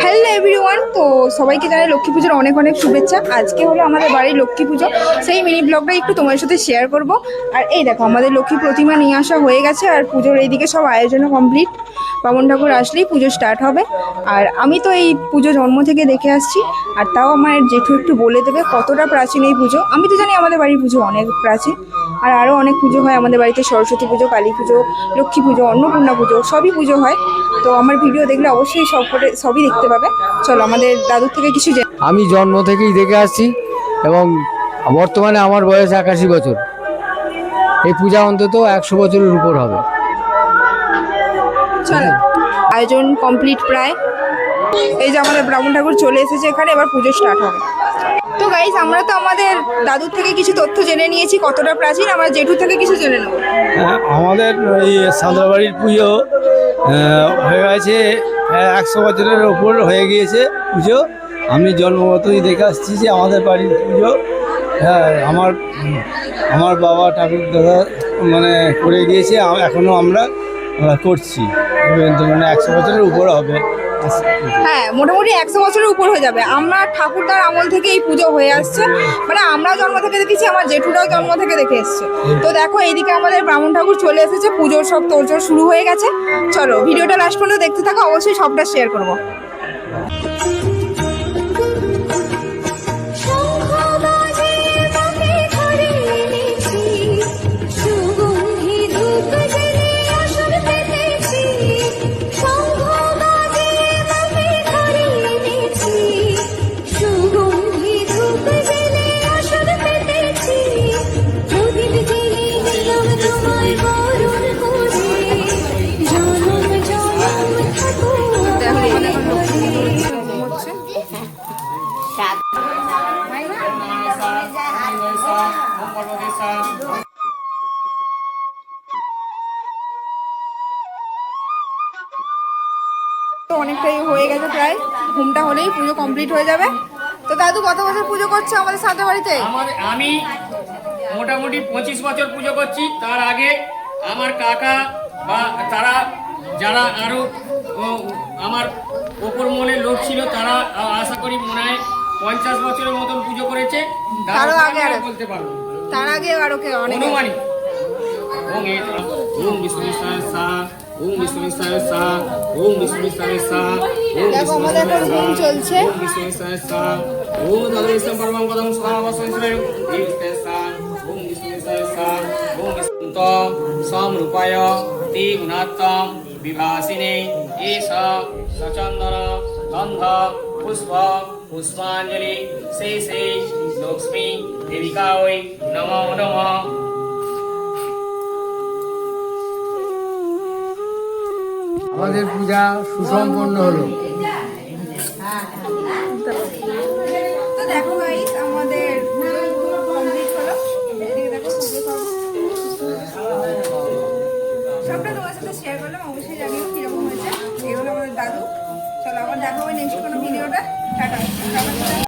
Hello everyone তো সবাইকে জানাই লক্ষ্মী পুজোর অনেক অনেক শুভেচ্ছা। আজকে হলো আমাদের বাড়ির লক্ষ্মী পুজো। সেই মিনি ব্লগটা একটু তোমার সাথে শেয়ার করব। আর এই দেখো, আমাদের লক্ষ্মী প্রতিমা নিয়ে আসা হয়ে গেছে, আর পুজোর এইদিকে সব আয়োজনও কমপ্লিট বামন ঠাকুর আসলেই পুজো স্টার্ট হবে। আর আমি তো এই পুজো জন্ম থেকে দেখে আসছি, আর তাও আমার জেঠু একটু বলে দেবে কতটা প্রাচীন এই পুজো। আমি তো জানি আমাদের বাড়ির পুজো অনেক প্রাচীন, আর আরও অনেক পুজো হয় আমাদের বাড়িতে, সরস্বতী পুজো, কালী পুজো, লক্ষ্মী পুজো, অন্নপূর্ণা পুজো, সবই পুজো হয়। তো আমার ভিডিও দেখলে অবশ্যই সব করে সবই দেখতে পাবে। চলো আমাদের দাদুর থেকে কিছু জেনে আমি জন্ম থেকেই দেখে আসছি এবং বর্তমানে আমার বয়স একাশি বছর। এই পূজা অন্তত একশো বছরের উপর হবে। চলো আয়োজন কমপ্লিট প্রায়। এই যে আমাদের ব্রাহ্মণ ঠাকুর চলে এসেছে এখানে এবার পুজো স্টার্ট হবে। তো গাইজ আমরা তো আমাদের দাদুর থেকে কিছু তথ্য জেনে নিয়েছি কতটা প্রাচীন আমরা জেঠু থেকে কিছু জেনে নেব। হ্যাঁ, আমাদের এই সাঁতরাবাড়ির পুজো হয়ে গেছে একশো বছরের ওপর হয়ে গিয়েছে পুজো। আমি জন্মগতই দেখে আসছি যে আমাদের বাড়ির পুজো হ্যাঁ আমার আমার বাবা ঠাকুর দাদা মানে করে গিয়েছে এখনও আমরা আমরা করছি। মানে একশো বছরের উপর হবে। হ্যাঁ মোটামুটি একশো বছরের উপর হয়ে যাবে। আমরা ঠাকুরদার আমল থেকে এই পুজো হয়ে আসছে। মানে আমরা জন্ম থেকে দেখেছি, আমার জেঠুরাও জন্ম থেকে দেখে এসছে। তো দেখো, এইদিকে আমাদের ব্রাহ্মণ ঠাকুর চলে এসেছে, পুজোর সব তোরজোর শুরু হয়ে গেছে। চলো, ভিডিওটা লাস্ট পর্যন্ত দেখতে থাকো, অবশ্যই সবটা শেয়ার করব। অনেকটাই হয়ে গেছে প্রায়। ঘুমটা হলেই পুজো কমপ্লিট হয়ে যাবে। তো দাদু কত বছর পুজো করছ আমাদের সাথে বাড়িতে? আমি মোটামুটি পঁচিশ বছর পুজো করছি তার আগে আমার কাকা বা তারা যারা আরও আমার ওপর মনের লোক ছিল তারা আশা করি মনে হয় পঞ্চাশ বছরের মতন পুজো করেছে তার তারও আগে আমি আরও। বলতে পারব তার আগে আরও কে অনেক অনুমানিক ওম এ ওম বিষ্ণুসায় সা ওম বিষ্ণুসায় সা ওম বিষ্ণুসায় সা দেখো, আমাদের এখন ঘুম চলছে। ওম সা ওম পদম সা সা বিষ্ণুত সমরূপায় তে গুণাত্তম বিভাসিনে এষ সচন্দন গন্ধ পুষ্প পুষ্পাঞ্জলি শেষে লক্ষ্মী দেবিকা ওই নমো নমঃ আমাদের পূজা সুসম্পন্ন হলো। তো দেখো গাইস করলাম, অবশ্যই জানিও কীরকম হয়েছে। এগুলো আমাদের দাদু। চলো, আবার দেখা হবে নেক্সট কোনো ভিডিওটা টাটা।